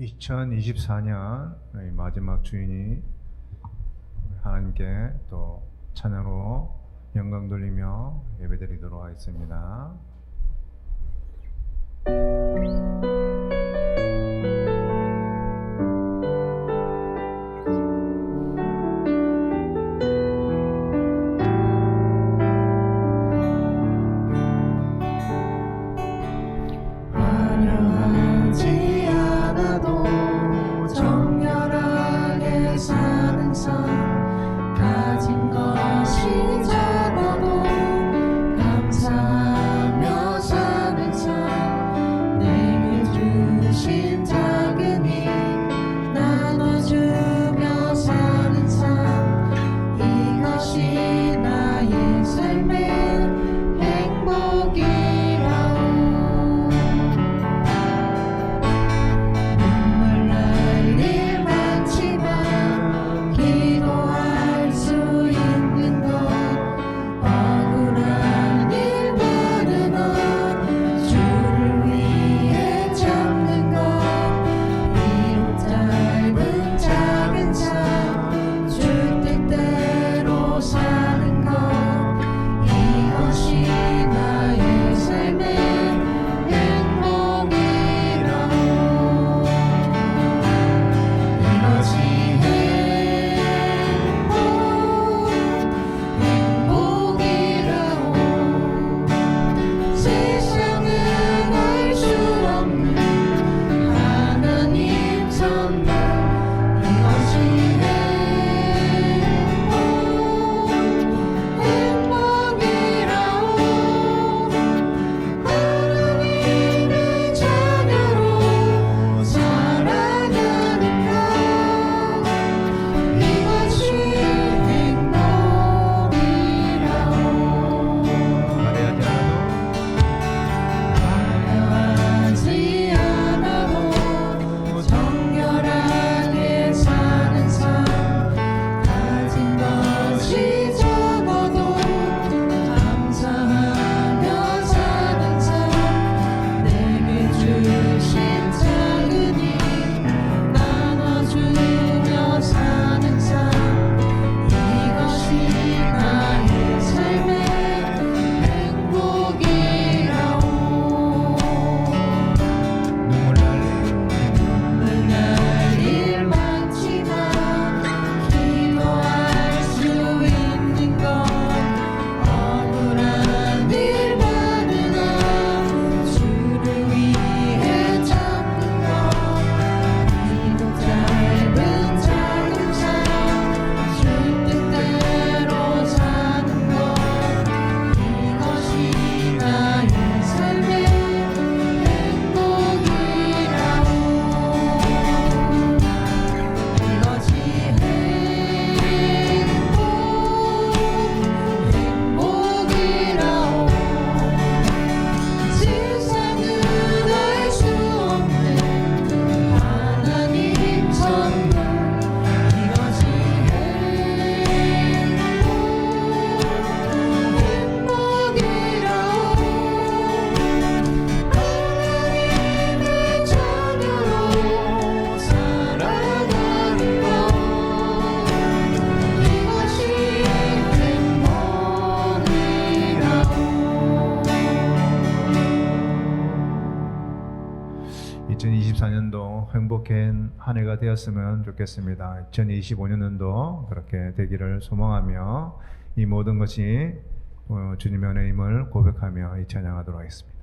2024년 마지막 주인이 하나님께 또 찬양으로 영광 돌리며 예배드리도록 하겠습니다. 2024년도 행복한 한 해가 되었으면 좋겠습니다. 2025년도 그렇게 되기를 소망하며 이 모든 것이 어, 주님의 은혜임을 고백하며 이 찬양하도록 하겠습니다.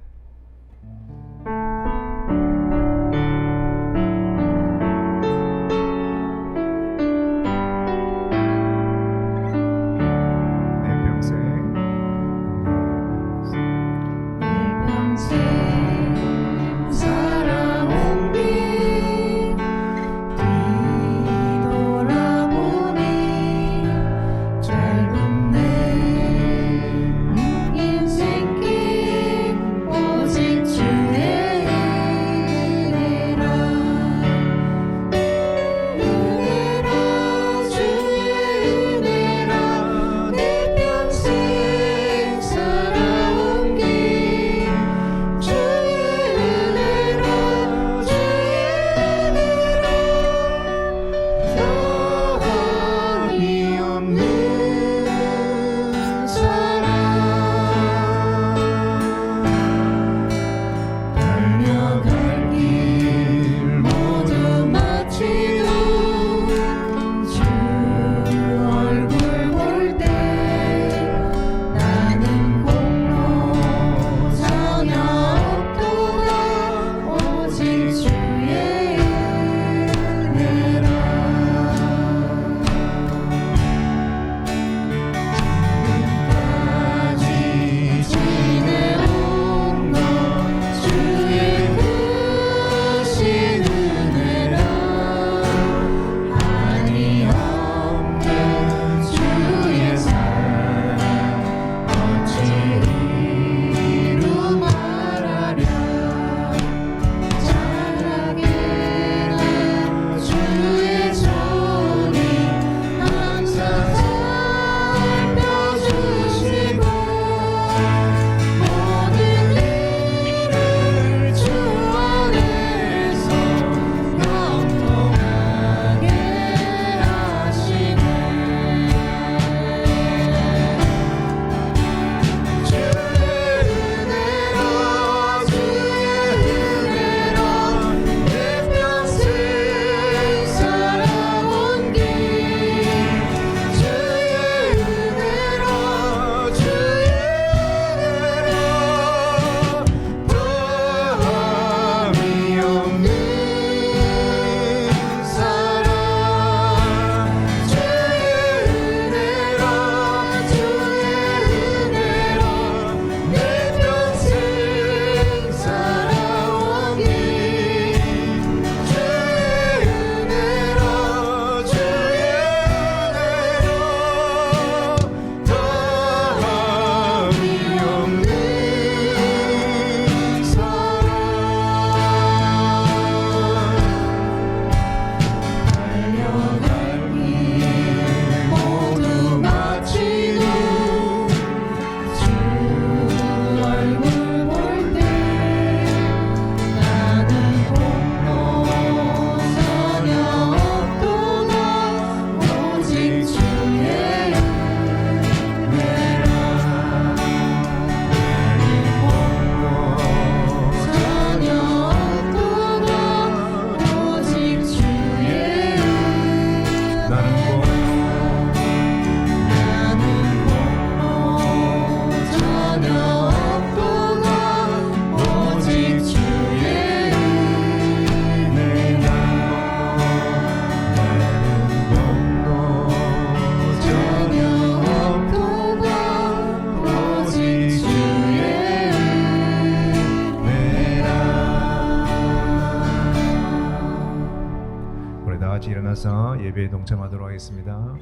경청하도록 하겠습니다.